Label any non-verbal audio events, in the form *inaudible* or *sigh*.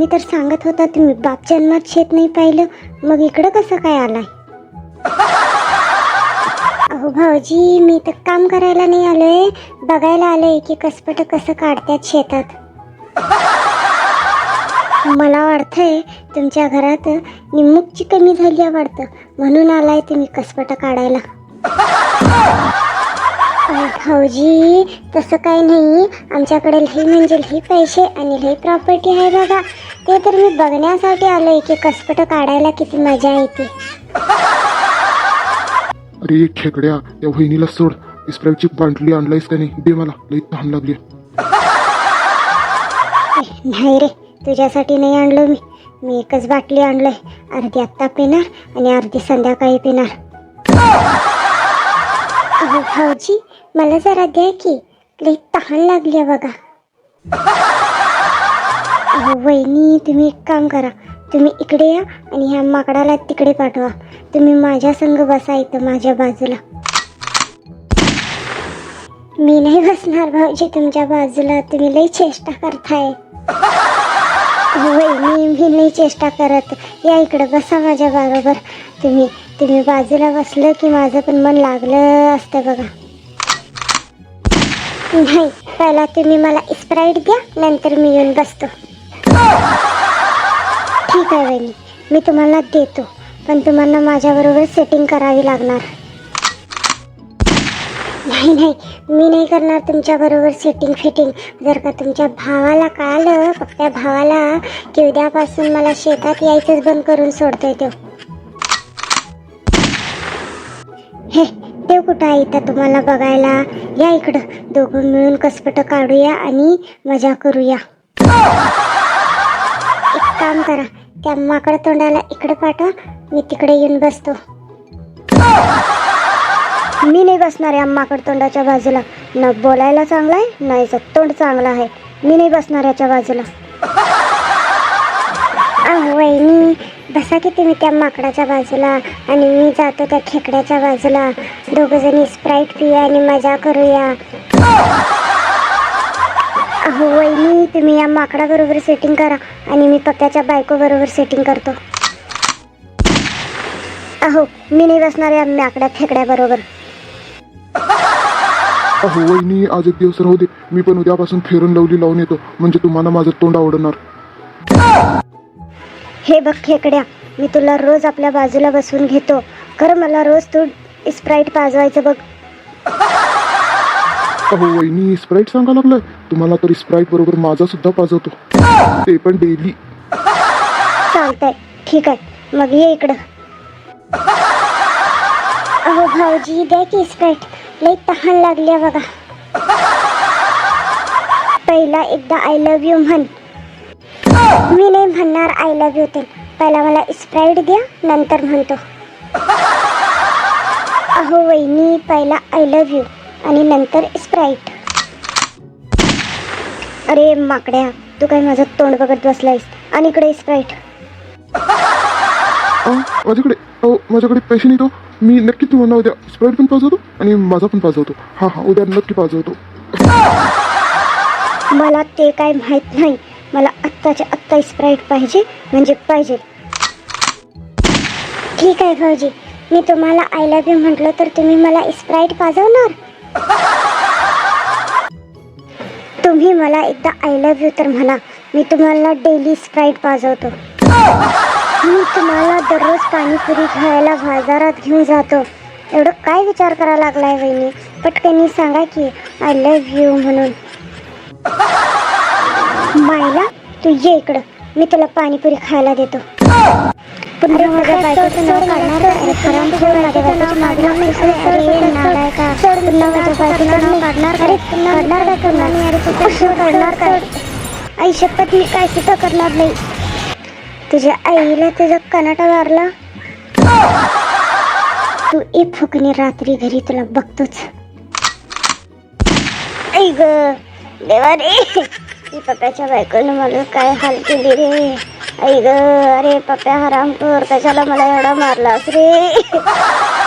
तुम्ही तर सांगत होता तुम्ही बाप जन्मात शेत नाही पाहिलं. मग इकडं कसं काय आलाय? अहो भाऊजी मी तर काम करायला नाही आलोय. बघायला आलोय की कसपट कसं काढतात शेतात. मला वाटतंय तुमच्या घरात निमुकची कमी झाली आहे वाटतं म्हणून आलाय तुम्ही कसपट काढायला. भाऊजी तसं काही नाही. आमच्याकडे लई म्हणजे लई पैसे आणि लई प्रॉपर्टी आहे बघा. ते तर मी बघण्यासाठी आलोय की कसपट काढायला किती मजा येते अरे खेकड्या त्या वहिनीला सोड. स्प्राईटची बाटली आणलायस का नाही? दे मला. लई तहान लागली. नाही रे. तुझ्यासाठी नाही आणलो मी. मी एकच बाटली आणलोय. अर्धी आत्ता पिणार आणि अर्धी संध्याकाळी पिणार. भाऊजी मला जरा द्या की लई तहान लागली आहे बघा. अहो वहिनी तुम्ही एक काम करा. तुम्ही इकडे या आणि ह्या माकडाला तिकडे पाठवा. तुम्ही माझ्या संग बसा इथं माझ्या बाजूला. मी नाही बसणार भाऊजी तुमच्या बाजूला. तुम्ही लई चेष्टा करताय. वहिनी मी नाही चेष्टा करत. या इकडे बसा माझ्या बरोबर. तुम्ही तुम्ही बाजूला बसलं की माझं पण मन लागलं असतं बघा. नाही पहिला तुम्ही मला स्प्राईट द्या नंतर मी येऊन बसतो. ठीक आहे वहिनी. मी तुम्हाला देतो पण तुम्हाला माझ्याबरोबर सेटिंग करावी लागणार. नाही नाही मी नाही करणार तुमच्याबरोबर सेटिंग फिटिंग जर का तुमच्या भावाला कळालं फक्त भावाला की उद्यापासून मला शेतात यायचंच बंद करून सोडतोय तो. कुठं आहे तर तुम्हाला बघायला? या इकडं. दोघं मिळून कसपट काढूया आणि मजा करूया. एक काम करा. त्या माकड तोंडाला इकडे पाठवा. मी तिकडे येऊन बसतो. मी नाही बसणार या माकड तोंडाच्या बाजूला. न बोलायला चांगला आहे नाही याचं तोंड चांगला आहे. मी नाही बसणार याच्या बाजूला. वहिनी. बसा की तुम्ही त्या माकडाच्या बाजूला आणि मी जातो त्या खेकड्याच्या बाजूला. दोघ जणी स्प्राईट पिऊया आणि मजा करूया. अहो वहिनी तुम्ही या माकडाबरोबर सेटिंग करा आणि मी पक्क्याच्या बायकोबरोबर सेटिंग करतो. अहो मी नाही बसणार या माकड्या खेकड्याबरोबर अहो वहिनी आज एक दिवस राहू दे. मी पण उद्यापासून फेरून लावली लावून येतो. म्हणजे तुम्हाला माझं तोंड आवडणार. हे बघ खेकड्या मी तुला रोज आपल्या बाजूला बसवून घेतो. खरं मला रोज तू स्प्राईट पाजवायचं बघ. अहो वहिनी स्प्राईट सांगा लागलाय. तुम्हाला तरी स्प्राईट बरोबर माझा सुद्धा पाजवतो. ते पण डेली चालतंय ठीक आहे. मग ये इकडं. अहो भाऊजी द्या की स्प्राईट लई तहान लागली आहे बघा. पहिला एकदा आय लव्ह यू म्हण. मी नाही म्हणणार आय लव्ह यू ते. पहिला मला स्प्राईट द्या नंतर म्हणतो. अहो वहिनी पहिला आय लव्ह यू आणि नंतर स्प्राईट अरे माकड्या तू काय माझं तोंड बघत बसलायस? आणि इकडे स्प्राईट अहो, माझ्याकडे अहो माझ्याकडे पैसे नाही तो. मी नक्की तुम्हाला उद्या स्प्राईट पण पाजवतो आणि माझा पण पाजवतो. हा हा उद्या नक्की पाजवतो. मला ते काय माहीत नाही. मला आत्ताच्या आत्ता स्प्राईट पाहिजे म्हणजे पाहिजे. ठीक आहे भाऊजी. मी तुम्हाला आय लव्ह यू म्हटलं तर तुम्ही मला स्प्राईट पाजवणार? तुम्ही मला एकदा आय लव्ह यू तर म्हणा मी तुम्हाला डेली स्प्राईट पाजवतो. मी तुम्हाला दररोज पाणीपुरी खायला बाजारात घेऊन जातो. एवढं काय विचार करायला लागलाय वहिनी? पटकनी सांगा की आय लव्ह यू म्हणून. मायला तू ये इकडं. मी तुला पाणीपुरी खायला देतो. पुन्हा माझ्या बायकोचं नाव काढणार का? अरे हरामखोर माझ्या बायकोचं नाव काढणार नाही. अरे नालायका. पुन्हा माझ्या बायकोचं नाव काढणार का? अरे काढणार का करणार अरे तू कसं काढणार काय? आई शपथ मी काय सुद्धा करणार नाही. तुझ्या आईला तुझा कनाटा मारला? तू एक फुकणी रात्री घरी तुला बघतोच. ऐ ग देवा रे. की पप्याच्या बायकोनं मला काय हाल केली रे? ऐग ग अरे पप्प्या कर कशाला मला एवढा मारलास रे? *laughs*